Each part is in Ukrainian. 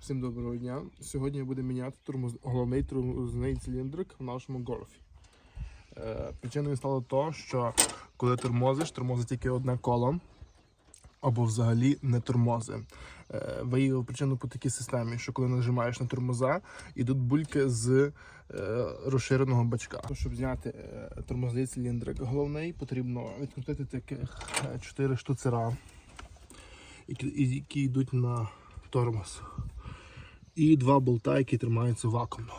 Всім доброго дня. Сьогодні я буду міняти тормоз... головний тормозний циліндрик в нашому гольфі. Е, причиною стало то, що коли тормозиш, тормозить тільки одне коло, або взагалі не тормози. Е, виявив причину по такій системі, що коли нажимаєш на тормоза, йдуть бульки з е, розширеного бачка. Щоб зняти е, тормозний циліндрик головний, потрібно відкрутити таких 4 штуцера, які, які йдуть на тормоз. І два болта, які тримаються вакуумно.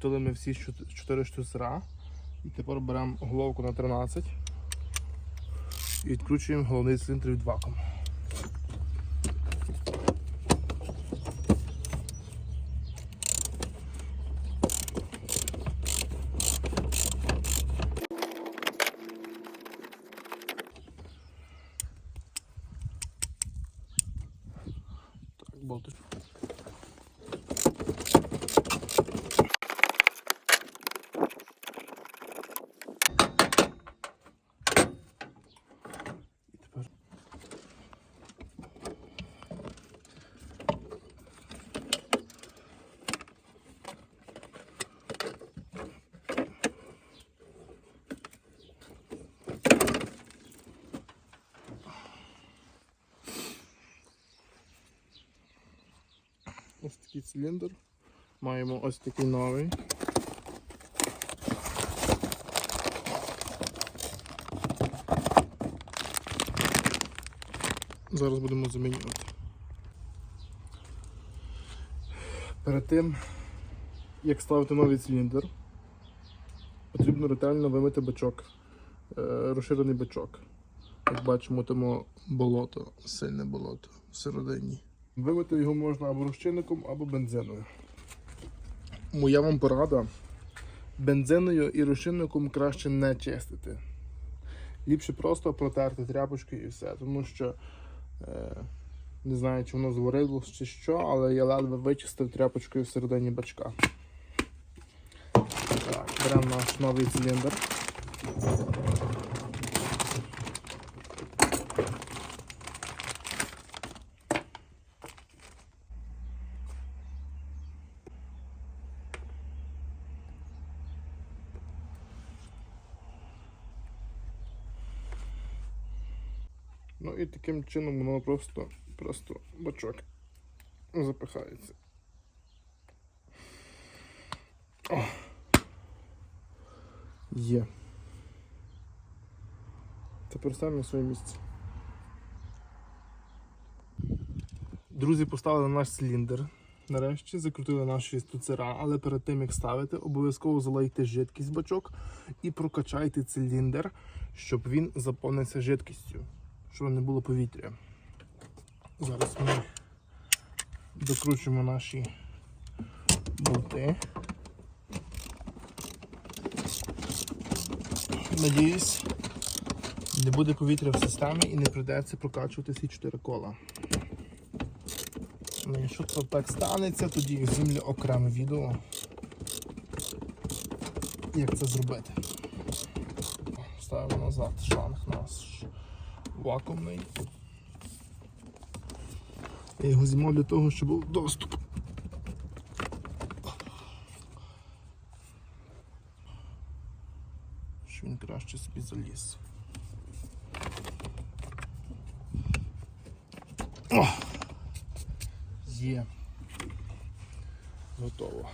Відкрутили ми всі 4 штуцера. І тепер беремо головку на 13 і відкручуємо головний циліндр від вакууму. Так, ось такий циліндр. Маємо ось такий новий. Зараз будемо замінювати. Перед тим, як ставити новий циліндр, потрібно ретельно вимити бачок, е, розширений бачок. Як бачимо, тому болото, сильне болото всередині. Вимити його можна або розчинником, або бензиною. Моя вам порада. Бензиною і розчинником краще не чистити. Ліпше просто протерти тряпочкою і все, тому що е, не знаю, чи воно зварилось чи що, але я ледве вичистив тряпочкою всередині бачка. Так, беремо наш новий циліндр. Ну і таким чином воно просто, просто бачок запихається. О. Є. Тепер ставимо на своє місце. Друзі, поставили наш циліндр. Нарешті закрутили наші стуцера, але перед тим як ставити, обов'язково залийте жидкість бачок і прокачайте циліндр, щоб він заповнився жидкістю, щоб не було повітря. Зараз ми докручуємо наші болти. Надіюсь, не буде повітря в системі і не прийдеться прокачувати всі чотири кола. Ну, Якщо це так станеться, тоді знімлю окреме відео, як це зробити. Ставимо назад шланг наш вакуумний. Я його знімав для того, щоб був доступ. Щоб він краще собі заліз. О! Є. Готово.